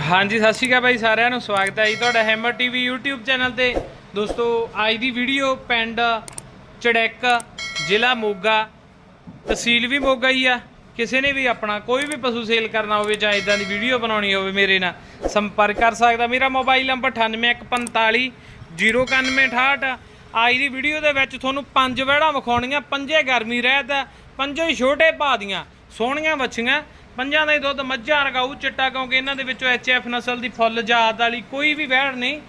ਹਾਂਜੀ, ਸਤਿ ਸ਼੍ਰੀ ਅਕਾਲ ਬਾਈ ਸਾਰਿਆਂ ਨੂੰ। ਸਵਾਗਤ ਹੈ ਜੀ ਤੁਹਾਡਾ ਹੈਮਰ ਟੀਵੀ YouTube ਚੈਨਲ ਤੇ। ਦੋਸਤੋ, ਅੱਜ ਦੀ ਵੀਡੀਓ ਪਿੰਡ ਚੜੈਕ, ਜ਼ਿਲ੍ਹਾ ਮੋਗਾ, ਤਹਿਸੀਲ ਵੀ ਮੋਗਾ ਹੀ ਆ। ਕਿਸੇ ਨੇ ਵੀ ਆਪਣਾ ਕੋਈ ਵੀ ਪਸ਼ੂ ਸੇਲ ਕਰਨਾ ਹੋਵੇ ਜਾਂ ਇਦਾਂ ਦੀ ਵੀਡੀਓ ਬਣਾਉਣੀ ਹੋਵੇ ਮੇਰੇ ਨਾਲ, ਸੰਪਰਕ ਕਰ ਸਕਦਾ। ਮੇਰਾ ਮੋਬਾਈਲ ਨੰਬਰ 9815 09168 ਅੱਜ ਦੀ ਵੀਡੀਓ ਦੇ ਵਿੱਚ ਤੁਹਾਨੂੰ ਪੰਜ ਵਹਿੜਾਂ ਵਿਖਾਉਣੀਆਂ। ਪੰਜੇ ਗਰਮੀ ਰਹਿਤ ਆ ਪੰਜੇ ਛੋਟੇ ਭਾਅ ਦੀਆਂ। ਸੋਹਣੀਆਂ, ਵੱਛੀਆਂ। ਪੰਜਾਂ ਦਾ ਹੀ ਦੁੱਧ ਮੱਝਾਂ ਰਗਾਊ ਚਿੱਟਾ ਕਿਉਂਕਿ ਇਹਨਾਂ ਦੇ ਵਿੱਚੋਂ ਐਚਐਫ ਨਸਲ ਦੀ ਫੁੱਲ ਜਾਤ ਵਾਲੀ ਕੋਈ ਵੀ ਵਹਿੜ ਨਹੀਂ।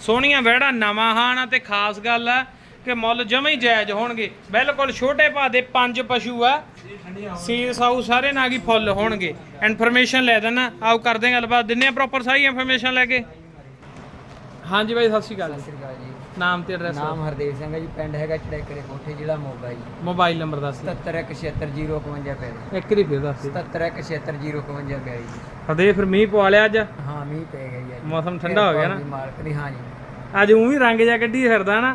ਸੋਹਣੀਆਂ ਵਹਿੜਾਂ ਨਵਾਂ ਹਾਣ ਤੇ ਖਾਸ ਗੱਲ ਆ ਕਿ ਮੁੱਲ ਜਮਾਂ ਹੀ ਜਾਇਜ਼ ਹੋਣਗੇ। ਬਿਲਕੁਲ ਛੋਟੇ ਭਾਅ ਦੇ ਪੰਜ ਪਸ਼ੂ ਆ। ਸੀ ਸਾਊ ਸਾਰੇ ਨਾਗੀ ਫੁੱਲ ਹੋਣਗੇ। ਇਨਫੋਰਮੇਸ਼ਨ ਲੈ ਦੇਣਾ। ਆਓ ਕਰਦੇ ਹਾਂ ਗੱਲਬਾਤ। ਦਿੰਨੇ ਆ ਪ੍ਰੋਪਰ ਸਾਰੀ ਇਨਫੋਰਮੇਸ਼ਨ ਲੈ ਕੇ। ਹਾਂਜੀ ਬਾਈ ਸਤਿ ਸ਼੍ਰੀ ਅਕਾਲ। ਸਤਿ ਸ੍ਰੀ ਅਕਾਲ ਜੀ। ਨਾਮ ਤੇ ਐਡਰੈਸ ਨਾਮ ਹਰਦੇਵ ਸਿੰਘ ਹੈ ਜੀ ਪਿੰਡ ਹੈਗਾ ਚੜੇਕਰੇ ਕੋਠੇ ਜ਼ਿਲ੍ਹਾ ਮੋਗਾ ਜੀ। ਮੋਬਾਈਲ ਨੰਬਰ ਦੱਸ ਦਿਓ। 77167052 ਇੱਕ ਰੀ ਫਿਰ ਦੱਸ ਦਿਓ। 77167052 ਜੀ ਹਦੇ ਫਿਰ ਮੀਂਹ ਪਵਾ ਲਿਆ ਅੱਜ? ਹਾਂ ਮੀਂਹ ਪੈ ਗਿਆ ਜੀ। ਮੌਸਮ ਠੰਡਾ ਹੋ ਗਿਆ ਨਾ? ਮਾਲਕ ਦੀ ਹਾਂ ਜੀ। ਅੱਜ ਉਂ ਵੀ ਰੰਗ ਜਾ ਕੱਢੀ ਫਿਰਦਾ ਨਾ।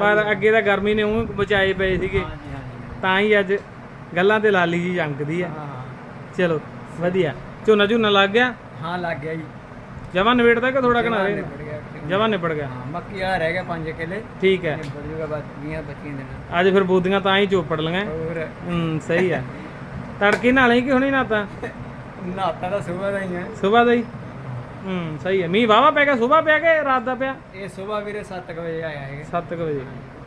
ਪਰ ਅੱਗੇ ਤਾਂ ਗਰਮੀ ਨੇ ਉਂ ਬਚਾਏ ਪਏ ਸੀਗੇ। ਤਾਂ ਹੀ ਅੱਜ ਗੱਲਾਂ ਤੇ ਲਾਲੀ ਜੀ ਜੰਕਦੀ ਆ। ਚਲੋ ਵਧੀਆ। ਝੋਨਾ ਝੋਨਾ ਲੱਗ ਗਿਆ? ਹਾਂ ਲੱਗ ਗਿਆ ਜੀ। ਜਮਾ ਨਵੇੜਦਾ ਕਿ ਥੋੜਾ ਘਣਾ ਰਹੇ? ਨਿਬੜ ਗਿਆ। ਜਮਾ ਨਿਬੜ ਗਿਆ। ਹਾਂ ਮੱਕੀ ਵਾਲਾ ਰਹਿ ਗਿਆ 5 ਕਿੱਲੇ। ਠੀਕ ਹੈ। ਨਿਬੜ ਜੂਗਾ ਬਸ 20 ਬੱਚੀਆਂ ਦੇਣਾ ਅੱਜ ਫਿਰ ਬੂਦੀਆਂ ਤਾਂ ਹੀ ਚੋਪੜ ਹੋਰ। ਹੂੰ ਸਹੀ ਆ ਤੜਕੇ ਨਾਲੇ ਕਿ ਹੁਣੀ ਨਾ ਤਾਂ ਨਾਤਾ ਦਾ ਸਵੇਰ ਦਾ ਹੀ ਹੈ। ਸਵੇਰ ਦਾ ਹੀ? ਹੂੰ ਸਹੀ ਹੈ। ਮੀਂਹ ਵਾਵਾ ਪੈ ਗਿਆ ਸਵੇਰ ਪਿਆ ਕਿ ਰਾਤ ਦਾ ਪਿਆ? ਇਹ ਸਵੇਰ ਵੀਰੇ 7 ਵਜੇ ਆਇਆ ਹੈ 7 ਵਜੇ।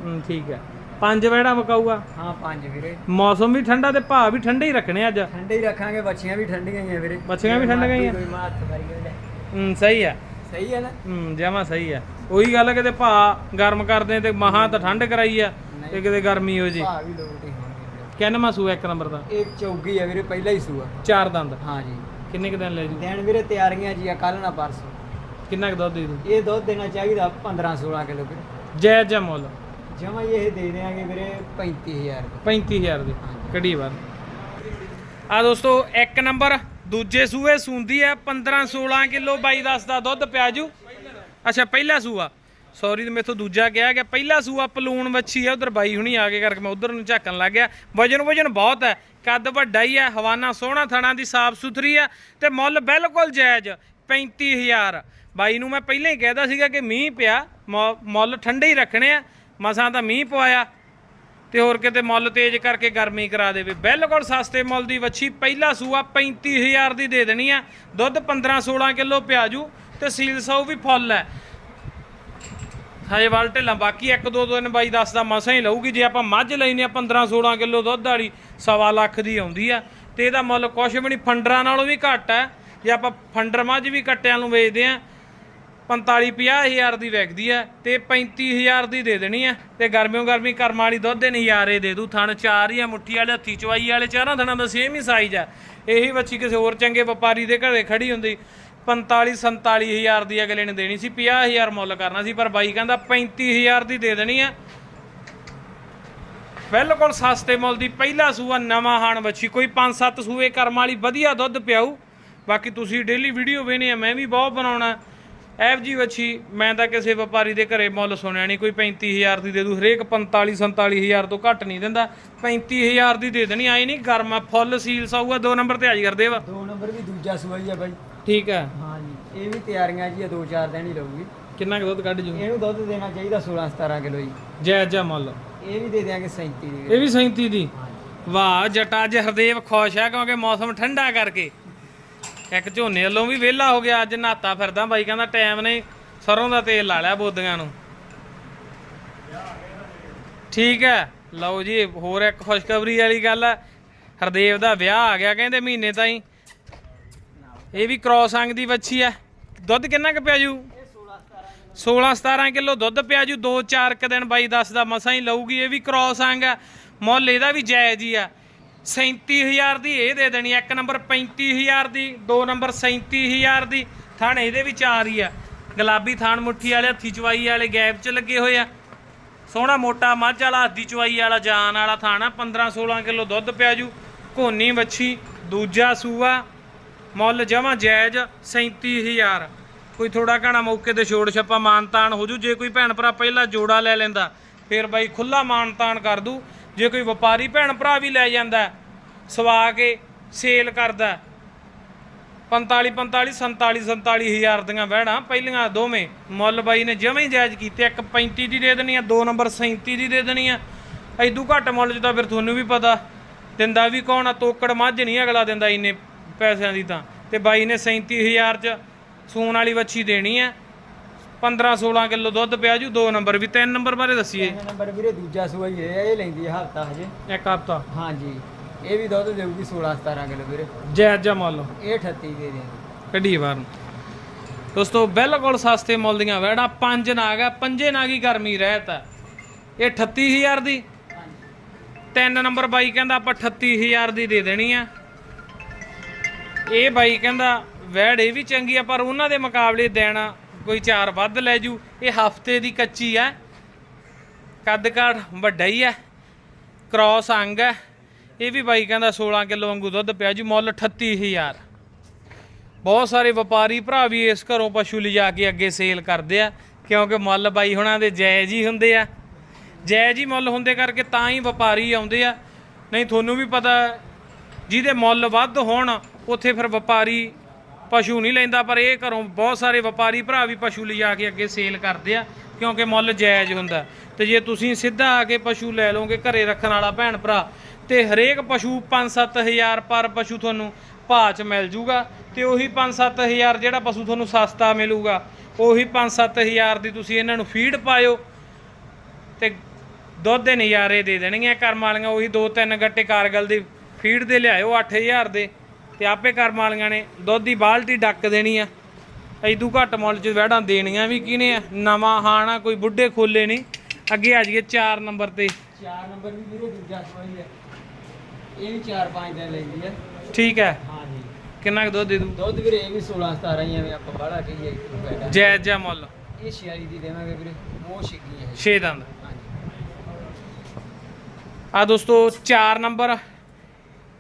ਹੂੰ ਠੀਕ ਹੈ। ਪੰਜ ਵੜਾ ਮਕਾਊਗਾ? ਹਾਂ 5 ਵੀਰੇ। ਮੌਸਮ ਵੀ ਠੰਡਾ ਤੇ ਭਾਅ ਵੀ ਠੰਡੇ ਹੀ ਰੱਖਣੇ ਅੱਜ। ਠੰਡੇ ਹੀ ਰੱਖਾਂਗੇ ਬੱਚੀਆਂ ਵੀ ਠੰਡੀਆਂ ਹੀ ਆ ਵੀਰੇ। ਬੱਚੀਆਂ ਵੀ ਠੰਡੀਆਂ ਹੀ ਆ। ਹੂੰ ਸਹੀ ਆ। ਸਹੀ ਹੈ ਨਾ? ਹੂੰ ਜਮਾ ਸਹੀ ਆ। ਉਹੀ ਗੱਲ ਆ ਕਿਤੇ ਭਾਅ ਗਰਮ ਕਰਦੇ ਤੇ ਮਹਾ ਤਾਂ ਠੰਡ ਕਰਾਈ ਆ ਤੇ ਕਿਤੇ ਗਰਮੀ ਹੋ ਜੇ। ਭਾਅ ਵੀ ਲੋਟ ਹੀ ਕਿੰਨਵਾਂ ਸੂਆ ਇੱਕ ਨੰਬਰ ਦਾ। ਇਹ ਚੌਗੀ ਹੈ ਵੀਰੇ ਪਹਿਲਾ ਹੀ ਸੂਆ। ਚਾਰ ਦੰਦ। ਹਾਂ ਜੀ। ਕਿੰਨੇ ਕੁ ਦਿਨ ਲੈ ਜੂ? ਦੇਣ ਵੀਰੇ ਤਿਆਰੀਆਂ ਜੀ ਆ ਕੱਲ ਨਾ ਪਰਸੋਂ। ਕਿੰਨਾ ਕੁ ਦੁੱਧ ਦੇ ਦੂ? ਇਹ ਦੁੱਧ ਦੇਣਾ ਚਾਹੀਦਾ 15 16 ਕਿਲੋ ਵੀਰੇ। ਜੈ ਜੈ ਮੁੱਲ। ਜਮਾ ਹੀ ਇਹ ਦੇ ਦੇਾਂਗੇ ਵੀਰੇ 35000 ਰੁਪਏ। 35000 ਦੀ। ਕੜੀ ਵਾਰ ਆ ਦੋਸਤੋ ਇੱਕ ਨੰਬਰ। ਦੂਜੇ ਸੂਏ ਸੂੰਦੀ ਹੈ 15 16 ਕਿਲੋ ਬਾਈ ਦੱਸ ਦਾ ਦੁੱਧ ਪਿਆ ਜੂ। ਅੱਛਾ, ਪਹਿਲਾ ਸੂਆ। ਸੌਰੀ ਤੇ ਮੇਥੋਂ ਦੂਜਾ ਕਿਹਾ ਗਿਆ। ਪਹਿਲਾ ਸੂਆ ਪਲੂਣ ਵੱਛੀ ਆ ਉਧਰ ਬਾਈ ਹੁਣੀ ਆ ਕੇ ਕਰਕੇ ਮੈਂ ਉਧਰ ਨੂੰ ਝਾਕਣ ਲੱਗ ਗਿਆ। ਵਜਨ ਵਜਨ ਬਹੁਤ ਹੈ, ਕੱਦ ਵੱਡਾ ਹੀ ਹੈ, ਹਵਾਨਾ ਸੋਹਣਾ, ਥਣਾ ਦੀ ਸਾਫ਼ ਸੁਥਰੀ ਆ ਤੇ ਮੁੱਲ ਬਿਲਕੁਲ ਜਾਇਜ਼ 35000 ਬਾਈ ਨੂੰ ਮੈਂ ਪਹਿਲਾਂ ਹੀ ਕਹਿਦਾ ਸੀਗਾ ਕਿ ਮੀਂਹ ਪਿਆ, ਮੁ- ਮੁੱਲ ਠੰਡੇ ਹੀ ਰੱਖਣੇ ਆ, ਮਸਾਂ ਤਾਂ ਮੀਂਹ ਪਵਾਇਆ। ਤੇ ਹੋਰ ਕਿਤੇ ਮੁੱਲ ਤੇਜ਼ ਕਰਕੇ ਗਰਮੀ ਕਰਾ ਦੇਵੇ। ਬਿਲਕੁਲ ਸਸਤੇ ਮੁੱਲ ਦੀ ਵੱਛੀ, ਪਹਿਲਾ ਸੂਆ 35000 ਦੀ ਦੇ ਦੇਣੀ ਆ। ਦੁੱਧ 15 16 ਕਿਲੋ ਪਿਆਜੂ ਤੇ ਸੀਲ ਸੌ ਵੀ ਫੁੱਲ ਹੈ। ਹਜੇ ਵੱਲ ਢਿੱਲਾਂ ਬਾਕੀ ਇੱਕ ਦੋ ਦਿਨ ਬਾਈ ਦੱਸਦਾ ਮਸਾਂ ਹੀ ਲਊਗੀ। ਜੇ ਆਪਾਂ ਮੱਝ ਲੈਨੇ ਆ 15 16 ਕਿਲੋ ਦੁੱਧ ਵਾਲੀ, ਸਵਾ ਲੱਖ ਦੀ ਆਉਂਦੀ ਆ। ਤੇ ਇਹਦਾ ਮੁੱਲ ਕੁਛ ਵੀ ਨਹੀਂ, ਫੰਡਰਾਂ ਨਾਲੋਂ ਵੀ ਘੱਟ ਹੈ। ਜੇ ਆਪਾਂ ਫੰਡਰ ਮੱਝ ਵੀ ਕੱਟਿਆਂ ਨੂੰ ਵੇਚਦੇ ਆ 45 ਹਜ਼ਾਰ ਦੀ ਵਿਕਦੀ ਆ ਤੇ 35000 ਦੀ ਦੇ ਦੇਣੀ ਆ ਤੇ ਗਰਮਿਓ ਗਰਮੀ ਕਰਮ ਵਾਲੀ ਦੁੱਧ ਦੇ ਨਜ਼ਾਰੇ ਦੇ ਦੂ। ਥਣ ਚਾਰ ਹੀ ਆ, ਮੁੱਠੀ ਵਾਲੇ, ਹੱਥੀ ਚਵਾਈ ਵਾਲੇ, ਚਾਰਾਂ ਥਣਾਂ ਦਾ ਸੇਮ ਹੀ ਸਾਈਜ਼ ਆ। ਇਹੀ ਬੱਚੀ ਕਿਸੇ ਹੋਰ ਚੰਗੇ ਵਪਾਰੀ ਦੇ ਘਰੇ ਖੜੀ ਹੁੰਦੀ। 45 47000 ਦੀ ਅਗਲੇ ਨੇ ਦੇਣੀ ਸੀ 50000 ਮੁੱਲ ਕਰਨਾ ਸੀ, ਪਰ ਬਾਈ ਕਹਿੰਦਾ 35000 ਦੀ ਦੇ ਦੇਣੀ ਆ। ਬਿਲਕੁਲ ਸਸਤੇ ਮੁੱਲ ਦੀ ਪਹਿਲਾ ਸੂਆ, ਨਵਾਂ ਹਾਣ ਬੱਚੀ। ਕੋਈ 5-7 ਸੂਏ ਕਰਮ ਵਾਲੀ ਵਧੀਆ ਦੁੱਧ ਪਿਆਉ ਬਾਕੀ ਤੁਸੀਂ ਡੇਲੀ ਵੀਡੀਓ ਵੇਨੇ ਆ, ਮੈਂ ਵੀ ਬਹੁਤ ਬਣਾਉਣਾ। ਐਫ ਜੀ ਵੱਛੀ ਮੈਂ ਤਾਂ ਕਿਸੇ ਵਪਾਰੀ ਦੇ ਘਰੇ ਮੁੱਲ ਸੁਣਿਆ ਨਹੀਂ ਕੋਈ 35000 ਦੀ ਦੇ ਦੂ ਹਰੇਕ 45 47000 ਤੋਂ ਘੱਟ ਨਹੀਂ ਦਿੰਦਾ। 35000 ਦੀ ਦੇ ਦੇਣੀ ਆਈ ਨਹੀਂ ਗਰਮ ਆ ਫੁੱਲ ਸੀਲ ਸਾਊਗਾ ਦੋ ਨੰਬਰ ਤੇ ਹਾਜ਼ਰ ਕਰਦੇ ਵਾ ਦੋ ਨੰਬਰ ਵੀ ਦੂਜਾ ਸੂਆ ਹੀ ਆ ਬਾਈ। ਠੀਕ ਹੈ ਹਾਂ ਜੀ ਇਹ ਵੀ ਤਿਆਰੀਆਂ ਜੀ ਆ ਦੋ ਚਾਰ ਦਿਨ ਹੀ ਲਊਗੀ ਕਿੰਨਾ ਕੁ ਦੁੱਧ ਕੱਢ ਜੂ? ਇਹਨੂੰ ਦੁੱਧ ਦੇਣਾ ਚਾਹੀਦਾ 16 17 ਕਿਲੋ ਜੀ। ਜੈ ਜੈ ਮੁੱਲ। ਇਹ ਵੀ ਦੇ ਦਿਆਂਗੇ 37 ਦੀ। ਇਹ ਵੀ 37 ਦੀ? ਵਾਹ ਜਟਾ ਅੱਜ ਹਰਦੇਵ ਖੁਸ਼ ਹੈ ਕਿਉਂਕਿ ਮੌਸਮ ਠੰਡਾ ਕਰਕੇ। ਇੱਕ ਝੋਨੇ ਵੱਲੋਂ ਵੀ ਵਿਹਲਾ ਹੋ ਗਿਆ, ਅੱਜ ਨਹਾਤਾ ਫਿਰਦਾ, ਬਾਈ ਕਹਿੰਦਾ ਟਾਈਮ ਨੇ ਸਰੋਂ ਦਾ ਤੇਲ ਲਾ ਲਿਆ ਬੋਦੀਆਂ ਨੂੰ। ਠੀਕ ਹੈ, ਲਓ ਜੀ, ਹੋਰ ਇੱਕ ਖੁਸ਼ਖਬਰੀ ਵਾਲੀ ਗੱਲ ਹੈ, ਹਰਦੇਵ ਦਾ ਵਿਆਹ ਆ ਗਿਆ ਕਹਿੰਦੇ ਮਹੀਨੇ ਤਾਈਂ। ਇਹ ਵੀ ਕ੍ਰੋਸ ਦੀ ਵੱਛੀ ਹੈ। ਦੁੱਧ ਕਿੰਨਾ ਕੁ ਪਿਆ ਜੂ 16 17 ਕਿਲੋ ਦੁੱਧ ਪਿਆ ਜੂ 2-4 ਕ ਦਿਨ ਬਾਈ ਦੱਸਦਾ ਮਸਾਂ ਹੀ ਲਊਗੀ, ਇਹ ਵੀ ਕ੍ਰੋਸ ਅੰਗ ਆ ਮੁੱਲ ਇਹਦਾ ਵੀ ਜਾਇਜ਼ ਹੀ ਆ 37000 ਦੀ ਇਹ ਦੇ ਦੇਣੀ ਇੱਕ ਨੰਬਰ 35000 ਦੀ, ਦੋ ਨੰਬਰ 37000 ਦੀ ਥਣ ਇਹਦੇ ਵਿੱਚ ਆ ਰਹੀ ਆ ਗੁਲਾਬੀ ਥਾਣ ਮੁੱਠੀ ਵਾਲੇ, ਹੱਥੀ ਚਵਾਈ ਵਾਲੇ ਗੈਪ 'ਚ ਲੱਗੇ ਹੋਏ ਆ। ਸੋਹਣਾ ਮੋਟਾ ਮੱਝ ਵਾਲਾ, ਹੱਥੀ ਚਵਾਈ ਵਾਲਾ, ਜਾਨ ਵਾਲਾ ਥਾਣਾ ਆ। 15 16 ਕਿਲੋ ਦੁੱਧ ਪਿਆ ਜੂ। ਘੋਨੀ, ਵੱਛੀ, ਦੂਜਾ ਸੂਆ, ਮੁੱਲ ਜਮਾ ਜਾਇਜ਼ 37000 ਕੋਈ ਥੋੜਾ ਘਣਾ ਮੌਕੇ ਤੇ ਛੋੜ ਛੱਪਾ, ਮਾਨਤਾਨ ਹੋ ਜੂ। ਜੇ ਕੋਈ ਭੈਣ ਭਰਾ ਪਹਿਲਾਂ ਜੋੜਾ ਲੈ ਲੈਂਦਾ, ਫਿਰ ਬਾਈ ਖੁੱਲਾ ਮਾਨਤਾਨ ਕਰ ਦੂ। ਜੇ ਕੋਈ ਵਪਾਰੀ ਭੈਣ ਭਰਾ ਵੀ ਲੈ ਜਾਂਦਾ ਸਵਾ ਕੇ ਸੇਲ ਕਰਦਾ 45 45 47 47 ਹਜ਼ਾਰ ਦੀਆਂ ਵਹਿੜਾਂ ਪਹਿਲੀਆਂ ਦੋਵੇਂ ਮੁੱਲ ਬਾਈ ਨੇ ਜਮੇ ਹੀ ਜਾਇਜ਼ ਕੀਤੇ, ਇੱਕ 35 ਦੀ ਦੇ ਦੇਣੀ ਆ, ਦੋ ਨੰਬਰ 37 ਦੀ ਦੇ ਦੇਣੀ ਆ। ਐਦੂ ਘੱਟ ਮੁੱਲ 'ਚ ਤਾਂ ਫਿਰ ਤੁਹਾਨੂੰ ਵੀ ਪਤਾ, ਦਿੰਦਾ ਵੀ ਕੌਣ ਆ, ਤੋਕੜ ਮੱਝ ਨਹੀਂ ਅਗਲਾ ਦਿੰਦਾ ਇੰਨੇ ਪੈਸਿਆਂ ਦੀ ਤਾਂ। ਤੇ ਬਾਈ ਨੇ 37000 'ਚ ਸੂਣ ਵਾਲੀ ਵੱਛੀ ਦੇਣੀ ਆ। 15 16 ਕਿਲੋ ਦੁੱਧ ਪਿਆ ਜੂ ਦੋ ਨੰਬਰ ਵੀ ਤਿੰਨ ਨੰਬਰ ਬਾਰੇ ਦੱਸੀਏ। ਇਹ ਨੰਬਰ ਵੀਰੇ ਦੂਜਾ ਸੂਆ ਹੀ ਹੈ ਇਹ ਲੈਂਦੀ ਹੈ ਹਫਤਾ ਹਜੇ। ਇੱਕ ਹਫਤਾ। ਹਾਂਜੀ ਇਹ ਵੀ ਦੁੱਧ ਦੇਊਗੀ 16 17 ਕਿਲੋ ਵੀਰੇ। ਜਾਇਜ਼ ਜਾ ਮੁੱਲ। ਇਹ 38 ਦੇ ਦੇਣਗੇ ਕੱਢੀ ਬਾਹਰ ਨੂੰ। ਦੋਸਤੋ ਬਿਲਕੁਲ ਸਸਤੇ ਮੁੱਲ ਦੀਆਂ ਵੈੜਾ ਪੰਜ ਨਾਗ ਆ ਪੰਜੇ ਨਾਗ ਹੀ ਗਰਮੀ ਰਹਿਤ ਆ। ਇਹ 38000 ਦੀ। ਤਿੰਨ ਨੰਬਰ ਬਾਈ ਕਹਿੰਦਾ ਆਪਾਂ 38000 ਦੀ ਦੇ ਦੇਣੀ ਆ। ਇਹ ਬਾਈ ਕਹਿੰਦਾ ਵੈੜ ਇਹ ਵੀ ਚੰਗੀ ਆ ਪਰ ਉਹਨਾਂ ਦੇ ਮੁਕਾਬਲੇ ਦੇਣਾ ਕੋਈ ਚਾਰ ਵੱਧ ਲੈ ਜੂ। ਇਹ ਹਫ਼ਤੇ ਦੀ ਕੱਚੀ ਆ। ਕੱਦ ਕਾਠ ਵੱਡਾ ਹੀ ਆ। ਕ੍ਰਾਸ ਅੰਗ ਹੈ ਇਹ ਵੀ ਬਾਈ ਕਹਿੰਦਾ 16 ਕਿਲੋ ਵਾਂਗੂ ਦੁੱਧ ਪਿਆ ਜੂ। ਮੁੱਲ 38000 ਬਹੁਤ ਸਾਰੇ ਵਪਾਰੀ ਭਰਾ ਵੀ ਇਸ ਘਰੋਂ ਪਸ਼ੂ ਲਿਜਾ ਕੇ ਅੱਗੇ ਸੇਲ ਕਰਦੇ ਆ। ਕਿਉਂਕਿ ਮੁੱਲ ਬਾਈ ਹੁਣਾਂ ਦੇ ਜਾਇਜ਼ ਹੀ ਹੁੰਦੇ ਆ। ਜਾਇਜ਼ ਹੀ ਮੁੱਲ ਹੁੰਦੇ ਕਰਕੇ ਤਾਂ ਹੀ ਵਪਾਰੀ ਆਉਂਦੇ ਆ। ਨਹੀਂ, ਤੁਹਾਨੂੰ ਵੀ ਪਤਾ, ਜਿਹਦੇ ਮੁੱਲ ਵੱਧ ਹੋਣ, ਉੱਥੇ ਫਿਰ ਵਪਾਰੀ ਪਸ਼ੂ ਨਹੀਂ ਲੈਂਦਾ, ਪਰ ਇਹ ਘਰੋਂ ਬਹੁਤ ਸਾਰੇ ਵਪਾਰੀ ਭਰਾ ਵੀ ਪਸ਼ੂ ਲਿਜਾ ਕੇ ਅੱਗੇ ਸੇਲ ਕਰਦੇ ਆ, ਕਿਉਂਕਿ ਮੁੱਲ ਜਾਇਜ਼ ਹੁੰਦਾ। ਤੇ ਜੇ ਤੁਸੀਂ ਸਿੱਧਾ ਆ ਕੇ ਪਸ਼ੂ ਲੈ ਲਓਗੇ ਘਰੇ ਰੱਖਣ ਵਾਲਾ ਭੈਣ ਭਰਾ, ਤੇ ਹਰੇਕ ਪਸ਼ੂ 5-7000 ਪਰ ਪਸ਼ੂ ਤੁਹਾਨੂੰ ਭਾਅ 'ਚ ਮਿਲ ਜੂਗਾ, ਤੇ ਉਹੀ 5-7000 ਜਿਹੜਾ ਪਸ਼ੂ ਤੁਹਾਨੂੰ ਸਸਤਾ ਮਿਲੂਗਾ, ਉਹੀ 5-7000 ਦੀ ਤੁਸੀਂ ਇਹਨਾਂ ਨੂੰ ਫੀਡ ਪਾਇਓ, ਤੇ ਦੁੱਧ ਦੇ ਨਜ਼ਾਰੇ ਦੇ ਦੇਣਗੀਆਂ ਕਰਮ ਵਾਲੀਆਂ, ਉਹੀ ਦੋ ਤਿੰਨ ਗੱਟੇ ਕਾਰਗਲ ਦੀ ਫੀਡ ਦੇ ਲਿਆਇਓ 8000 ਦੇ। ਤੇ ਆਪੇ ਕਰਮ ਵਾਲੀਆਂ ਨੇ। ਦੁੱਧ ਦੀ ਬਾਲਟੀ ਡੱਕ ਦੇਣੀ ਆ। ਐਦੂ ਘੱਟ ਮੁੱਲ 'ਚ ਵਹਿੜਾਂ ਦੇਣੀਆਂ ਵੀ ਕਿਹਨੇ ਆ? ਨਵਾਂ ਹਾਣਾ ਕੋਈ ਬੁੱਢੇ ਖੋਲੇ ਨਹੀਂ ਅੱਗੇ ਆ ਜਾਈਏ 4 ਨੰਬਰ ਤੇ। 4 ਨੰਬਰ ਵੀ ਵੀਰੇ ਦੂਜਾ ਸੂਆ ਹੀ ਇਹ ਵੀ 4-5 ਦਿਨ ਲੈਂਦੀ ਹੈ ਠੀਕ ਹੈ ਹਾਂਜੀ ਕਿੰਨਾ ਕੁ ਦੁੱਧ ਦੇ ਦੂ? ਦੁੱਧ ਵੀਰੇ ਇਹ ਵੀ 16 17 ਹੀ ਐਵੇਂ ਆਪਾਂ ਬਾਹਲਾ ਕਹੀਏ ਜਾਇਜ਼ ਜਿਹਾ ਮੁੱਲ। ਇਹ 46 ਦੀ ਦੇਵਾਂਗੇ ਵੀਰੇ। ਮੋਹ ਛਿੱਗੀ ਹੈ 6 ਦੰਦ। ਆ ਦੋਸਤੋ 4 ਨੰਬਰ।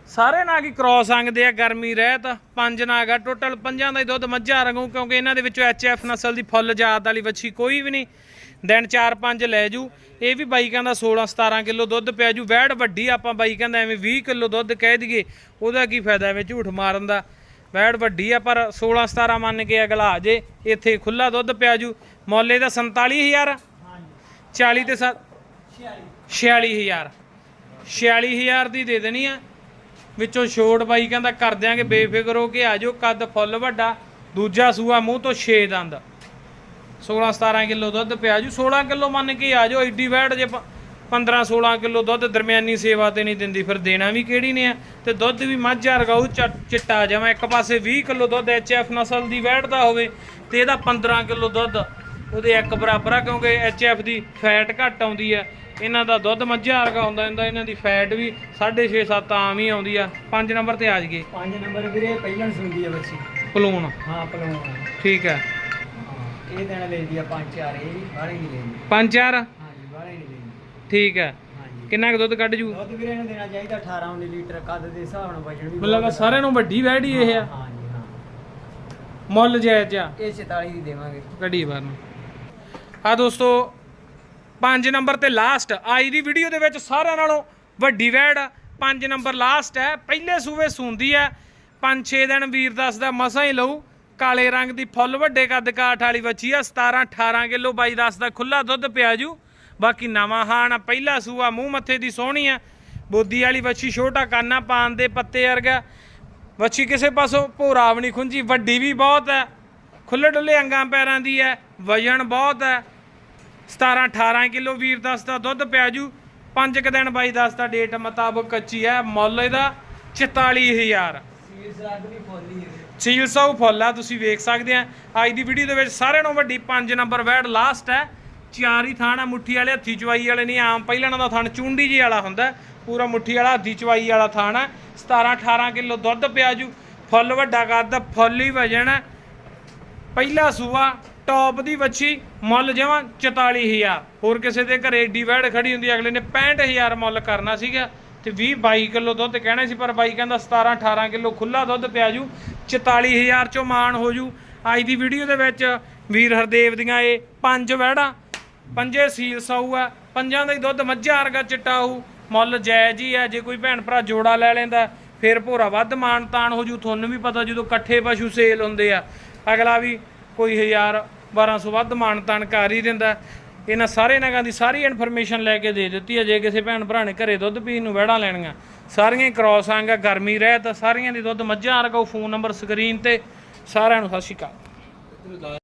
ਸਾਰੇ ਨਾਗ ਹੀ ਕ੍ਰਾਸ ਅੰਗਦੇ ਆ, ਗਰਮੀ, ਰਹਿਤ। ਪੰਜ ਨਾਗ ਆ ਟੋਟਲ ਪੰਜਾਂ ਦਾ ਹੀ ਦੁੱਧ ਮੱਝਾਂ ਰੰਗੂ ਕਿਉਂਕਿ ਇਹਨਾਂ ਦੇ ਵਿੱਚੋਂ ਐਫ ਨਸਲ ਦੀ ਫੁੱਲ ਜਾਤ ਵਾਲੀ ਵੱਛੀ ਕੋਈ ਵੀ ਨਹੀਂ। ਦਿਨ 4-5 ਲੈ ਜੂ। ਇਹ ਵੀ ਬਾਈ ਕਹਿੰਦਾ 16-17 ਕਿਲੋ ਦੁੱਧ ਪਿਆ ਜੂ। ਵੈੜ ਵੱਡੀ ਆਪਾਂ ਬਾਈ ਕਹਿੰਦਾ ਐਵੇਂ 20 ਕਿਲੋ ਦੁੱਧ ਕਹਿ ਦਈਏ। ਉਹਦਾ ਕੀ ਫਾਇਦਾ ਐਵੇਂ ਝੂਠ ਮਾਰਨ ਦਾ? ਵੈੜ ਵੱਡੀ ਆ, ਪਰ 16-17 ਮੰਨ ਕੇ ਅਗਲਾ ਆ ਜੇ। ਇੱਥੇ ਖੁੱਲਾ ਦੁੱਧ ਪਿਆ ਜੂ। ਮੁੱਲ ਦਾ 47000 ਹਾਂਜੀ 40 ਤੇ 7 46 46000 46000 ਦੀ ਦੇ ਦੇਣੀ ਆ। ਵਿੱਚੋਂ ਛੋੜ ਬਾਈ ਕਹਿੰਦਾ ਕਰ ਦਿਆਂਗੇ, ਬੇਫਿਕਰ ਹੋ ਕੇ ਆ ਜਾਓ, ਕੱਦ ਫੁੱਲ ਵੱਡਾ, ਦੂਜਾ ਸੂਆ ਮੂੰਹ ਤੋਂ 6 ਦੰਦ। 16 17 ਕਿਲੋ ਦੁੱਧ ਪਿਆ ਜੂ 16 ਕਿਲੋ ਮੰਨ ਕੇ ਆ ਜਾਓ ਐਡੀ ਵੈਟ ਜੇ 15 16 ਕਿਲੋ ਦੁੱਧ ਦਰਮਿਆਨੀ ਸੇਵਾ ਤੇ ਨਹੀਂ ਦਿੰਦੀ, ਫਿਰ ਦੇਣਾ ਵੀ ਕਿਹੜੀ ਨੇ ਆ? ਤੇ ਦੁੱਧ ਵੀ ਮੱਝ ਰਗਾਉ ਚਿੱਟਾ ਜਾਵਾਂ ਇੱਕ ਪਾਸੇ 20 ਕਿਲੋ ਦੁੱਧ ਐਫ ਨਸਲ ਦੀ ਵੈਟ ਦਾ ਹੋਵੇ, ਤੇ ਇਹਦਾ 15 ਕਿਲੋ ਦੁੱਧ ਉਹਦੇ ਇੱਕ ਬਰਾਬਰ ਆ ਕਿਉਂਕਿ ਐਫ ਦੀ ਫੈਟ ਘੱਟ ਆਉਂਦੀ ਆ। ਇਹਨਾਂ ਦਾ ਦੁੱਧ ਮੱਝਾਂ ਵਰਗਾ ਹੁੰਦਾ ਜਾਂਦਾ ਇਹਨਾਂ ਦੀ ਫੈਟ ਵੀ 6.5 7 ਆਮ ਹੀ ਆਉਂਦੀ ਆ। 5 ਨੰਬਰ ਤੇ ਆ ਜਗੇ 5 ਨੰਬਰ ਵੀਰੇ ਪਹਿਲਾਂ ਸੁਣਦੀ ਹੈ ਬੱਚੀ। ਪਲੂਣ। ਹਾਂ ਪਲਵਾਂ ਠੀਕ ਹੈ ਇਹ ਦਿਨ ਲੈਂਦੀ ਆ 5-4 ਇਹ ਵੀ ਬਾਹਲੇ ਨਹੀਂ ਲੈਂਦੀ। 5-4 ਹਾਂਜੀ ਬਾਹਲੇ ਨਹੀਂ ਲੈਂਦੀ। ਠੀਕ ਹੈ ਕਿੰਨਾ ਕੁ ਦੁੱਧ ਕੱਢ ਜੂ? ਦੁੱਧ ਵੀਰੇ ਨੂੰ ਦੇਣਾ ਚਾਹੀਦਾ 18 19 ਲੀਟਰ ਕੱਦ ਦੇ ਹਿਸਾਬ ਨਾਲ ਵਜਣ ਵੀ ਮਤਲਬ ਸਾਰਿਆਂ ਨੂੰ ਵੱਡੀ ਵੈੜੀ ਇਹ ਆ। ਹਾਂਜੀ ਹਾਂ। ਮੁੱਲ ਜਾਇਜ਼ ਆ। ਇਹ 44 ਦੀ ਦੇਵਾਂਗੇ। ਕੱਢੀ ਬਾਹਰ ਨੂੰ। ਆ ਦੋਸਤੋ 5 ਨੰਬਰ ਤੇ ਲਾਸਟ ਅੱਜ ਦੀ ਵੀਡੀਓ ਦੇ ਵਿੱਚ ਸਾਰਿਆਂ ਨਾਲੋਂ ਵੱਡੀ ਵੈੜ 5 ਨੰਬਰ ਲਾਸਟ ਹੈ ਪਹਿਲੇ ਸੂਵੇ ਸੂੰਦੀ ਹੈ। 5-6 ਦਿਨ ਵੀਰ ਦੱਸਦਾ ਮਸਾਂ ਹੀ ਲਊ। ਕਾਲੇ ਰੰਗ ਦੀ ਫੁੱਲ ਵੱਡੇ ਕੱਦ ਕਾਠ ਵਾਲੀ ਵੱਛੀ ਆ 17-18 ਕਿਲੋ ਬਾਈ ਦੱਸਦਾ ਖੁੱਲਾ ਦੁੱਧ ਪਿਆ ਜੂ। ਬਾਕੀ ਨਵਾਂ ਹਾਣ ਆ, ਪਹਿਲਾ ਸੂਆ ਮੂੰਹ ਮੱਥੇ ਦੀ ਸੋਹਣੀ ਆ। ਬੋਦੀ ਵਾਲੀ ਵੱਛੀ ਛੋਟਾ ਕਾਨਾ ਪਾਨ ਦੇ ਪੱਤੇ ਵਰਗਾ। ਵੱਛੀ ਕਿਸੇ ਪਾਸੋਂ ਭੋਰਾ ਵੀ ਨਹੀਂ ਖੁੰਝੀ ਵੱਡੀ ਵੀ ਬਹੁਤ ਹੈ। ਖੁੱਲੇ ਡੁੱਲੇ ਅੰਗਾਂ ਪੈਰਾਂ ਦੀ ਹੈ ਵਜਨ ਬਹੁਤ ਹੈ। 17 18 ਕਿਲੋ ਵੀਰ ਦੱਸਦਾ ਦੁੱਧ ਪਿਆ ਜੂ। ਪੰਜ ਕੁ ਦਿਨ ਬਾਈ ਦੱਸਦਾ ਡੇਟ ਮੁਤਾਬਕ ਕੱਚੀ ਹੈ। ਮੁੱਲ ਇਹਦਾ 44000 ਸੀਸ ਰੱਗ ਵੀ ਸੀਲ ਸੌ ਫੁੱਲ ਆ, ਤੁਸੀਂ ਵੇਖ ਸਕਦੇ ਆ। ਅੱਜ ਦੀ ਵੀਡੀਓ ਦੇ ਵਿੱਚ ਸਾਰਿਆਂ ਨੂੰ ਵੱਡੀ 5 ਨੰਬਰ ਵੈਡ ਲਾਸਟ ਹੈ। ਚਾਰ ਹੀ ਥਾਣਾ ਮੁੱਠੀ ਵਾਲੇ, ਹੱਥੀ ਚਵਾਈ ਵਾਲੇ ਨਹੀਂ, ਆਮ ਪਹਿਲਾਂ ਦਾ ਥਣ ਚੁੰਡੀ ਜੀ ਵਾਲਾ ਹੁੰਦਾ ਪੂਰਾ ਮੁੱਠੀ ਵਾਲਾ, ਹੱਥੀ ਚਵਾਈ ਵਾਲਾ ਥਾਣਾ 17 18 ਕਿਲੋ ਦੁੱਧ ਪਿਆ ਜੂ। ਫੁੱਲ ਵੱਡਾ ਕਰਦਾ ਫੁੱਲ ਹੀ ਵਜਣ ਪਹਿਲਾ ਸੂਆ ਟੌਪ ਦੀ ਵੱਛੀ ਮੁੱਲ ਜਮਾਂ 44000 ਹੋਰ ਕਿਸੇ ਦੇ ਘਰੇ ਏਡੀ ਵੈੜ ਖੜੀ ਹੁੰਦੀ, ਅਗਲੇ ਨੇ 65000 ਮੁੱਲ ਕਰਨਾ ਸੀਗਾ ਤੇ 20 22 ਕਿਲੋ ਦੁੱਧ ਕਹਿਣਾ ਸੀ, ਪਰ ਬਾਈ ਕਹਿੰਦਾ 17 18 ਕਿਲੋ ਖੁੱਲਾ ਦੁੱਧ ਪਿਆ ਜੂ 44000 ਚੋਂ ਮਾਣ ਹੋ ਜੂ। ਅੱਜ ਦੀ ਵੀਡੀਓ ਦੇ ਵਿੱਚ ਵੀਰ ਹਰਦੇਵ ਦੀਆਂ ਇਹ ਪੰਜ ਵੈੜਾਂ, ਪੰਜੇ ਸੀਲ ਸੌ ਆ, ਪੰਜਾਂ ਦਾ ਹੀ ਦੁੱਧ ਮੱਝਾਂ ਵਰਗਾ ਚਿੱਟਾ ਹੋਊ, ਮੁੱਲ ਜਾਇਜ਼ ਹੀ ਆ, ਜੇ ਕੋਈ ਭੈਣ ਭਰਾ ਜੋੜਾ ਲੈ ਲੈਂਦਾ, ਫਿਰ ਭੋਰਾ ਵੱਧ ਮਾਨ ਤਾਨ ਹੋ ਜੂ, ਤੁਹਾਨੂੰ ਵੀ ਪਤਾ ਜਦੋਂ ਇਕੱਠੇ ਪਸ਼ੂ ਸੇਲ ਹੁੰਦੇ ਆ। ਅਗਲਾ ਵੀ ਕੋਈ 1000 1200 ਵੱਧ ਮਾਨ ਤਾਨ ਕਰ ਹੀ ਦਿੰਦਾ। ਇਹਨਾਂ ਸਾਰੇ ਨਗਾਂ ਦੀ ਸਾਰੀ ਇਨਫੋਰਮੇਸ਼ਨ ਲੈ ਕੇ ਦੇ ਦਿੱਤੀ ਹੈ। ਜੇ ਕਿਸੇ ਭੈਣ ਭਰਾ ਨੇ ਘਰੇ ਦੁੱਧ ਪੀਣ ਨੂੰ ਵੜਾ ਲੈਣੀਆਂ, ਸਾਰੀਆਂ ਹੀ ਕ੍ਰਾਸ ਆਂਗਾ, ਗਰਮੀ ਰਹਿ ਤਾਂ ਸਾਰੀਆਂ ਦੀ ਦੁੱਧ ਮੱਝਾਂ ਰਗਾਓ ਫੋਨ ਨੰਬਰ ਸਕਰੀਨ ਤੇ ਸਾਰਿਆਂ ਨੂੰ ਸਤਿ ਸ਼੍ਰੀ ਅਕਾਲ।